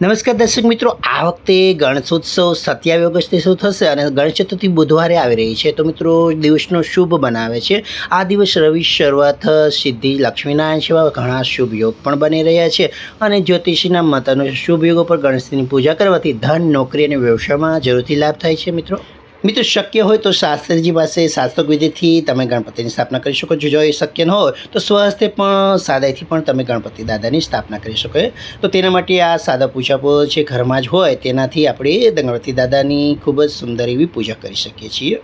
નમસ્કાર દર્શક મિત્રો, આ વખતે ગણેશોત્સવ સત્યાવીસ ઓગસ્ટે શરૂ થશે અને ગણેશ ચતુર્થી બુધવારે આવી રહી છે. તો મિત્રો, દિવસનો શુભ બનાવે છે. આ દિવસ રવિ શરૂઆત સિદ્ધિ લક્ષ્મીનારાયણ સેવા ઘણા શુભ યોગ પણ બની રહ્યા છે અને જ્યોતિષીના મત અનુસાર શુભ યોગો પર ગણેશજીની પૂજા કરવાથી ધન, નોકરી અને વ્યવસાયમાં જરૂરથી લાભ થાય છે મિત્રો. મિત્રો, શક્ય હોય તો શાસ્ત્રીજી પાસે શાસ્ત્રોક વિધિથી તમે ગણપતિની સ્થાપના કરી શકો. છો જો એ શક્ય ન હોય તો સ્વહસ્તે પણ, સાદાઈથી પણ તમે ગણપતિ દાદાની સ્થાપના કરી શકો. તો તેના માટે આ સાદા પૂજાપો જે ઘરમાં જ હોય તેનાથી આપણે ગણપતિ દાદાની ખૂબ જ સુંદર એવી પૂજા કરી શકીએ છીએ.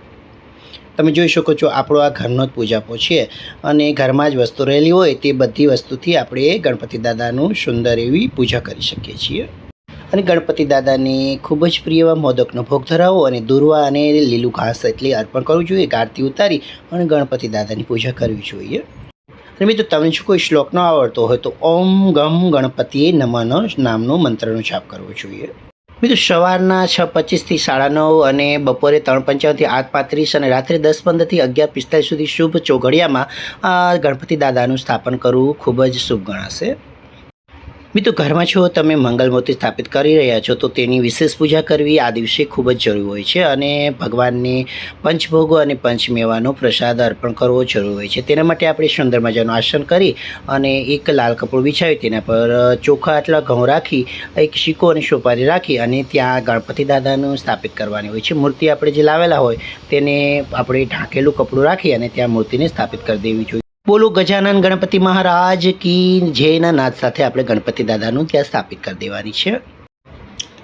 તમે જોઈ શકો છો આપણો આ ઘરનો જ પૂજાપો છે અને ઘરમાં જ વસ્તુ રહેલી હોય તે બધી વસ્તુથી આપણે ગણપતિ દાદાનું સુંદર એવી પૂજા કરી શકીએ છીએ. અને ગણપતિ દાદાને ખૂબ જ પ્રિય એવા મોદકનો ભોગ ધરાવો અને દુર્વા અને લીલું ઘાસ એટલે અર્પણ કરવું જોઈએ, આરતી ઉતારી અને ગણપતિ દાદાની પૂજા કરવી જોઈએ. અને મિત્રો, તમને જો કોઈ શ્લોક ન આવડતો હોય તો ઓમ ગમ ગણપતિએ નમનો નામનો મંત્રનો જાપ કરવો જોઈએ. મિત્રો, સવારના છ પચીસથી સાડા નવ અને બપોરે ત્રણ પંચાવનથી આઠ પાંત્રીસ અને રાત્રે દસ પંદરથી અગિયાર પિસ્તાલીસ સુધી શુભ ચોઘડિયામાં ગણપતિ દાદાનું સ્થાપન કરવું ખૂબ જ શુભ ગણાશે. મિત્રો, ઘરમાં છો, તમે મંગલમૂર્તિ સ્થાપિત કરી રહ્યા છો, તો તેની વિશેષ પૂજા કરવી આ દિવસે ખૂબ જ જરૂરી હોય છે અને ભગવાનને પંચભોગો અને પંચમેવાનો પ્રસાદ અર્પણ કરવો જરૂરી હોય છે. તેના માટે આપણે સુંદર મજાનું આસન કરી અને એક લાલ કપડું વિછાવી તેના પર ચોખા આટલા ઘઉં રાખી, એક શીકો અને સોપારી રાખી અને ત્યાં ગણપતિ દાદાનું સ્થાપિત કરવાની હોય છે. મૂર્તિ આપણે જે લાવેલા હોય, તેને આપણે ઢાંકેલું કપડું રાખી અને ત્યાં મૂર્તિને સ્થાપિત કરી દેવી જોઈએ. બોલો ગજાનન ગણપતિ મહારાજ કી જયના નાદ સાથે આપણે ગણપતિ દાદાનું ત્યાં સ્થાપિત કરી દેવાની છે.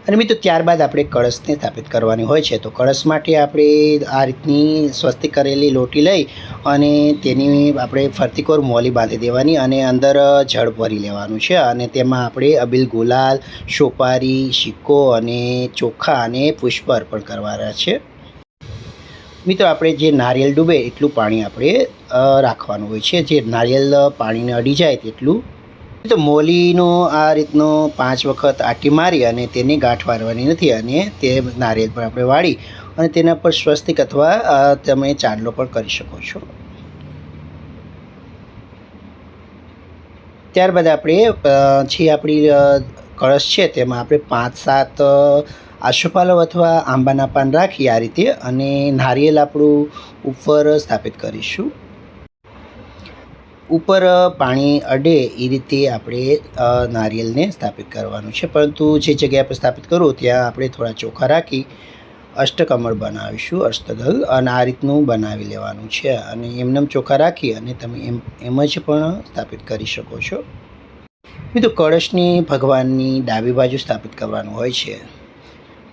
અને મિત્રો, ત્યારબાદ આપણે કળશને સ્થાપિત કરવાની હોય છે. તો કળશ માટે આપણે આ રીતની સ્વસ્તિક કરેલી લોટી લઈ અને તેની આપણે ફરતીકોર મોલી બાંધી દેવાની અને અંદર જળ ભરી લેવાનું છે. અને તેમાં આપણે અબિલ ગુલાલ, સોપારી, સિક્કો અને ચોખા અને પુષ્પ અર્પણ કરવાના છે. મિત્રો, આપણે જે નારિયેલ ડૂબે એટલું પાણી આપણે રાખવાનું હોય છે. જે નારિયેલ પાણીને અડી જાય તેટલું. તો મોલીનો આ રીતનો પાંચ વખત આટી મારી અને તેની ગાંઠ વારવાની નથી અને તે નારિયેલ પર આપણે વાળી અને તેના પર સ્વસ્તિક અથવા તમે ચાંદલો પણ કરી શકો છો. ત્યારબાદ આપણે પછી આપણી કળશ છે, તેમાં આપણે પાંચ, સાત આશુપાલો અથવા આંબાના પાન રાખી આ રીતે અને નારિયેલ આપણું ઉપર સ્થાપિત કરીશું. ઉપર પાણી અડે એ રીતે આપણે નારિયેલને સ્થાપિત કરવાનું છે. પરંતુ જે જગ્યા પર સ્થાપિત કરવું ત્યાં આપણે થોડા ચોખા રાખી અષ્ટકમળ બનાવીશું, અષ્ટદલ. અને આ રીતનું બનાવી લેવાનું છે. અને એમનેમ ચોખા રાખી અને તમે એમ એમ જ પણ સ્થાપિત કરી શકો છો. મિત્રો કળશની, ભગવાનની ડાબી બાજુ સ્થાપિત કરવાનું હોય છે.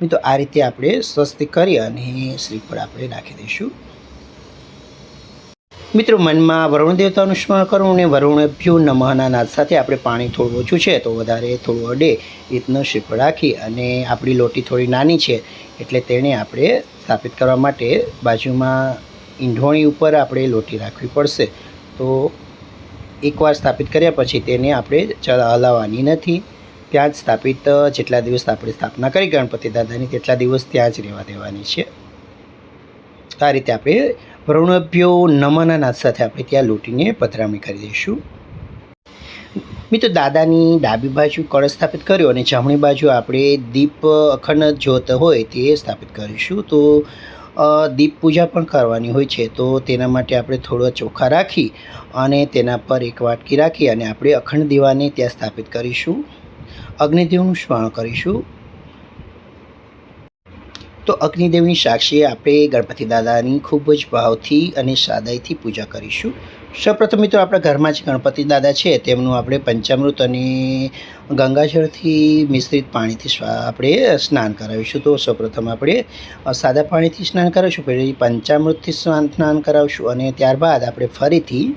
મિત્રો આ રીતે આપણે સ્વસ્તિક કરી અને શ્રીફળ આપણે નાખી દઈશું. મિત્રો, મનમાં વરુણ દેવતાનું સ્મરણ કરવું અને વરુણભ્યુ નમઃના નાદ સાથે આપણે પાણી થોડું ઓછું છે, તો વધારે થોડું અડે રીતનો શ્રીફળ રાખી અને આપણી લોટી થોડી નાની છે, એટલે તેને આપણે સ્થાપિત કરવા માટે બાજુમાં ઈંઢોણી ઉપર આપણે લોટી રાખવી પડશે. તો એકવાર સ્થાપિત કર્યા પછી તેને આપણે હલાવવાની નથી. ત્યાં જ સ્થાપિત જેટલા દિવસ આપણે સ્થાપના કરી ગણપતિ દાદાની તેટલા દિવસ ત્યાં જ રહેવા દેવાની છે. આ રીતે આપણે વરુણભ્યો નમના નાદ સાથે આપણે ત્યાં લૂંટીને પધરામણી કરી દઈશું. મિત્રો, દાદાની ડાબી બાજુ કળશ સ્થાપિત કર્યો અને જમણી બાજુ આપણે દીપ અખંડ જ્યોત હોય તે સ્થાપિત કરીશું. તો દીપ પૂજા પણ કરવાની હોય છે, તો તેના માટે આપણે થોડો ચોખા રાખી અને તેના પર એક વાટકી રાખી અને આપણે અખંડ દીવાને ત્યાં સ્થાપિત કરીશું. અગ્નિદેવનું સ્મરણ કરીશું. તો અગ્નિદેવની સાક્ષીએ આપણે ગણપતિ દાદાની ખૂબ જ ભાવથી અને સાદાઈથી પૂજા કરીશું. સૌપ્રથમ મિત્રો, આપણા ઘરમાં જે ગણપતિ દાદા છે, તેમનું આપણે પંચામૃત અને ગંગાજળથી મિશ્રિત પાણીથી આપણે સ્નાન કરાવીશું. તો સૌપ્રથમ આપણે સાદા પાણીથી સ્નાન કરાવીશું, પછી પંચામૃતથી સ્નાન સ્નાન કરાવીશું અને ત્યારબાદ આપણે ફરીથી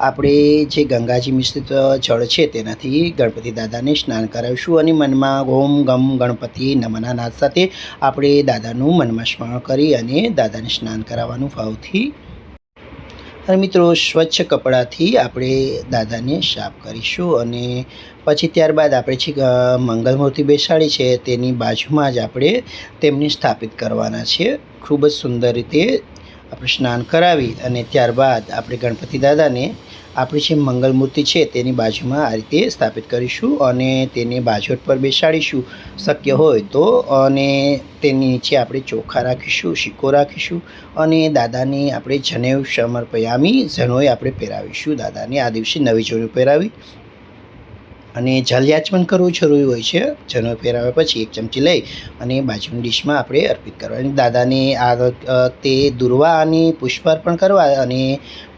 આપણે જે ગંગાજી મિશ્રિત જળ છે તેનાથી ગણપતિ દાદાને સ્નાન કરાવીશું અને મનમાં ઓમ ગમ ગણપતિ નમના નાદ સાથે આપણે દાદાનું મનમાં સ્મરણ કરી અને દાદાને સ્નાન કરાવવાનું ભાવથી અને મિત્રો સ્વચ્છ કપડાથી આપણે દાદાને સાફ કરીશું અને પછી ત્યારબાદ આપણે જે મંગલ મંગલમૂર્તિ બેસાડી છે તેની બાજુમાં જ આપણે તેમને સ્થાપિત કરવાના છે. ખૂબ જ સુંદર રીતે આપણે સ્નાન કરાવી અને ત્યારબાદ આપણે ગણપતિ દાદાને આપણી જે મંગલ મૂર્તિ છે તેની બાજુમાં આ રીતે સ્થાપિત કરીશું અને તેને બાજોટ પર બેસાડીશું. શક્ય હોય તો અને તેની નીચે આપણે ચોખા રાખીશું સિક્કો રાખીશું અને દાદાને આપણે જનેવ સમર્પયામી જનોય આપણે પહેરાવીશું. દાદાને આ દિવસે નવી જોડી પહેરાવી અને જલયાચમન કરવું જરૂરી હોય છે. જનો પહેરાવ્યા પછી એક ચમચી લઈ અને બાજુની ડીશમાં આપણે અર્પિત કરવાની. દાદાને આ તે દુર્વા અને પુષ્પાર્પણ કરવા અને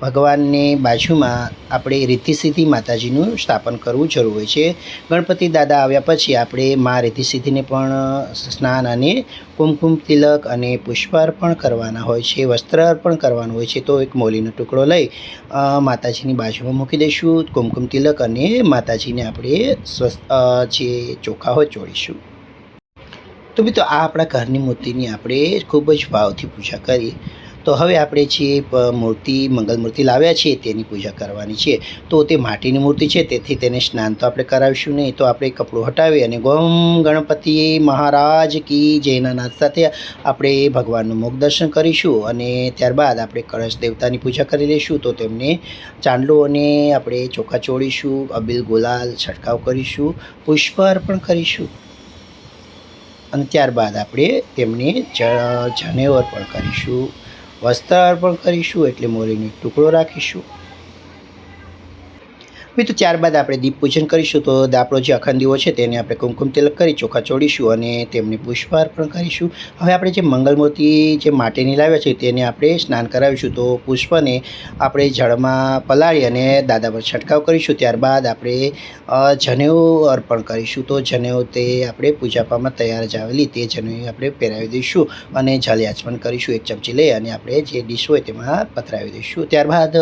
ભગવાનને બાજુમાં આપણે રીતિ સિદ્ધિ માતાજીનું સ્થાપન કરવું જરૂર હોય છે. ગણપતિ દાદા આવ્યા પછી આપણે મા રીતિસિદ્ધિને પણ સ્નાન અને કુમકુમ તિલક અને પુષ્પાર્પણ કરવાના હોય છે વસ્ત્ર અર્પણ કરવાનું હોય છે તો એક મોલીનો ટુકડો લઈ માતાજીની બાજુમાં મૂકી દઈશું. કુમકુમ તિલક અને માતાજીને આપણે સ્વસ્થ જે ચોખા હોય ચોળીશું. તો મિત્રો આ આપણા ઘરની મૂર્તિની આપણે ખૂબ જ ભાવથી પૂજા કરી. તો હવે આપણે જે મૂર્તિ, મંગલ મૂર્તિ લાવ્યા છીએ, તેની પૂજા કરવાની છે. તો તે માટીની મૂર્તિ છે, તેથી તેને સ્નાન તો આપણે કરાવીશું નહીં. તો આપણે કપડું હટાવી અને ગોમ ગણપતિ મહારાજ કી જયના નાદ સાથે આપણે ભગવાનનું મુખ દર્શન કરીશું અને ત્યારબાદ આપણે કળશ દેવતાની પૂજા કરી લઈશું. તો તેમને ચાંદલો અને આપણે ચોખા ચોળીશું, અબિલ ગુલાલ છંટકાવ કરીશું, પુષ્પ અર્પણ કરીશું. અને ત્યારબાદ આપણે તેમને જ- જનેવ અર્પણ કરીશું. વસ્ત્ર અર્પણ કરીશું એટલે મોરીનો ટુકડો રાખીશું. મિત્રો, ત્યારબાદ આપણે દીપ પૂજન કરીશું તો આપણો જે અખંડીઓ છે તેને આપણે કુમકુમ તિલક કરી ચોખા ચોડીશું અને તેમને પુષ્પ અર્પણ કરીશું. હવે આપણે જે મંગલ મૂર્તિ જે માટીની લાવ્યા છે તેને આપણે સ્નાન કરાવીશું. તો પુષ્પને આપણે જળમાં પલાળી અને દાદા પર છંટકાવ કરીશું. ત્યારબાદ આપણે જનેઉ અર્પણ કરીશું. તો જનેઉ તે આપણે પૂજાપામાં તૈયાર જ આવેલી તે જનેઉ આપણે પહેરાવી દઈશું અને જલ પણ કરીશું. એક ચમચી લઈ અને આપણે જે ડીશ હોય તેમાં પથરાવી દઈશું. ત્યારબાદ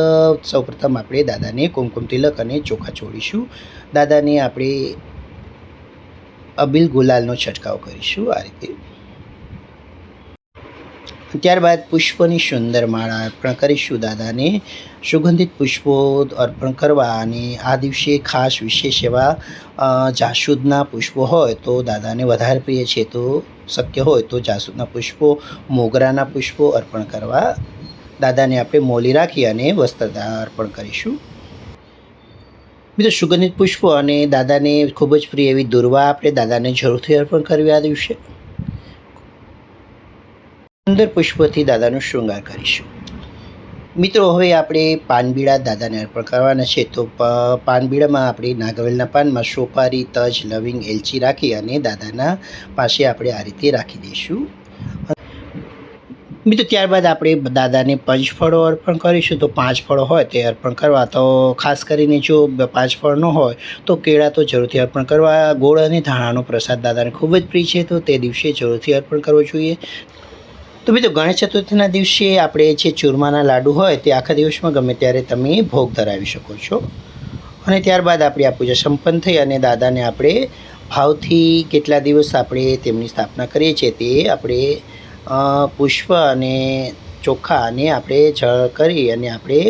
સૌપ્રથમ આપણે દાદાને કુમકુમ તિલક અને ચોખા ચોડીશું દાદાને આપણે અબિલ ગુલાલનો છંટકાવ કરીશું આ રીતે. ત્યારબાદ પુષ્પની સુંદર માળા અર્પણ કરીશું દાદાને. સુગંધિત પુષ્પો અર્પણ કરવા અને આ દિવસે ખાસ વિશેષ એવા જાસૂદના પુષ્પો હોય તો દાદાને વધારે પ્રિય છે તો શક્ય હોય તો જાસૂદના પુષ્પો, મોગરાના પુષ્પો અર્પણ કરવા. દાદાને આપણે મોલી રાખી અને વસ્ત્ર અર્પણ કરીશું. બીજું સુગંધિત પુષ્પો અને દાદાને ખૂબ જ પ્રિય એવી દુર્વા આપણે દાદાને જરૂરથી અર્પણ કરવી આ દિવસે. સુંદર પુષ્પોથી દાદાનો શૃંગાર કરીશું. મિત્રો, હવે આપણે પાનબીડા દાદાને અર્પણ કરવાના છે. તો પાનબીડામાં આપણે નાગવેલના પાનમાં સોપારી, તજ, લવિંગ, એલચી રાખી અને દાદાના પાસે આપણે આ રીતે રાખી દઈશું. મિત્રો, ત્યારબાદ આપણે દાદાને પંચ ફળો અર્પણ કરીશું. તો પાંચ ફળો હોય તે અર્પણ કરવા. તો ખાસ કરીને જો પાંચ ફળ ન હોય, તો કેળા તો જરૂરથી અર્પણ કરવા. ગોળ અને ધાણાનો પ્રસાદ દાદાને ખૂબ જ પ્રિય છે. તો તે દિવસે જરૂરથી અર્પણ કરવો જોઈએ. તો મિત્રો, ગણેશ ચતુર્થીના દિવસે આપણે જે ચૂરમાના લાડુ હોય તે આખા દિવસમાં ગમે ત્યારે તમે ભોગ ધરાવી શકો છો. અને ત્યારબાદ આપણી આ પૂજા સંપન્ન થઈ અને દાદાને આપણે ભાવથી કેટલા દિવસ આપણે તેમની સ્થાપના કરીએ છીએ તે આપણે પુષ્પ અને ચોખા અને આપણે જળ કરી અને આપણે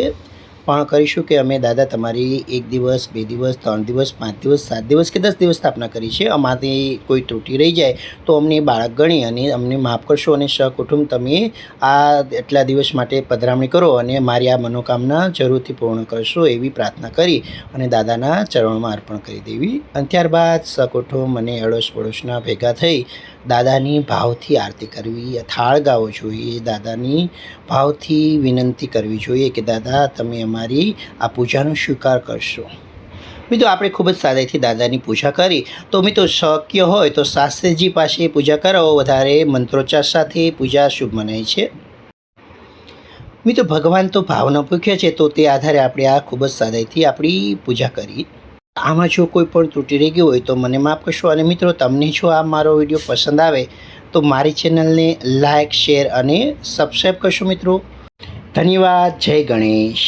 પણ કરીશું કે અમે દાદા તમારી એક દિવસ, બે દિવસ, ત્રણ દિવસ, પાંચ દિવસ, સાત દિવસ કે દસ દિવસ સ્થાપના કરી છે? અમારી કોઈ ત્રુટિ રહી જાય તો અમને બાળક ગણી અને અમને માફ કરશો અને સહકુટુંબ તમે આ એટલા દિવસ માટે પધરામણી કરો અને મારી આ મનોકામના જરૂરથી પૂર્ણ કરશો એવી પ્રાર્થના કરી અને દાદાના ચરણોમાં અર્પણ કરી દેવી. અને ત્યારબાદ સકુટુંબ અને અડોશ પડોશના ભેગા થઈ દાદાની ભાવથી આરતી કરવી થાળ ગાવો જોઈએ દાદાની ભાવથી વિનંતી કરવી જોઈએ કે દાદા, તમે અમારી આ પૂજાનો સ્વીકાર કરશો. મિત્રો, આપણે ખૂબ જ સાદાઈથી દાદાની પૂજા કરી. તો મિત્રો, શક્ય હોય તો શાસ્ત્રીજી પાસે પૂજા કરો વધારે મંત્રોચ્ચાર સાથે પૂજા શુભ મનાય છે. મિત્રો, ભગવાન તો ભાવના પૂછ્યા છે, તો તે આધારે આપણે આ ખૂબ જ સાદાઈથી આપણી પૂજા કરી. આમાં જો કોઈ પણ તૂટી રહી ગયું હોય તો મને માફ કરશો. અને મિત્રો, તમને જો આ મારો વીડિયો પસંદ આવે, તો મારી ચેનલને લાઇક શેર અને સબસ્ક્રાઈબ કરશો મિત્રો. ધન્યવાદ. જય ગણેશ.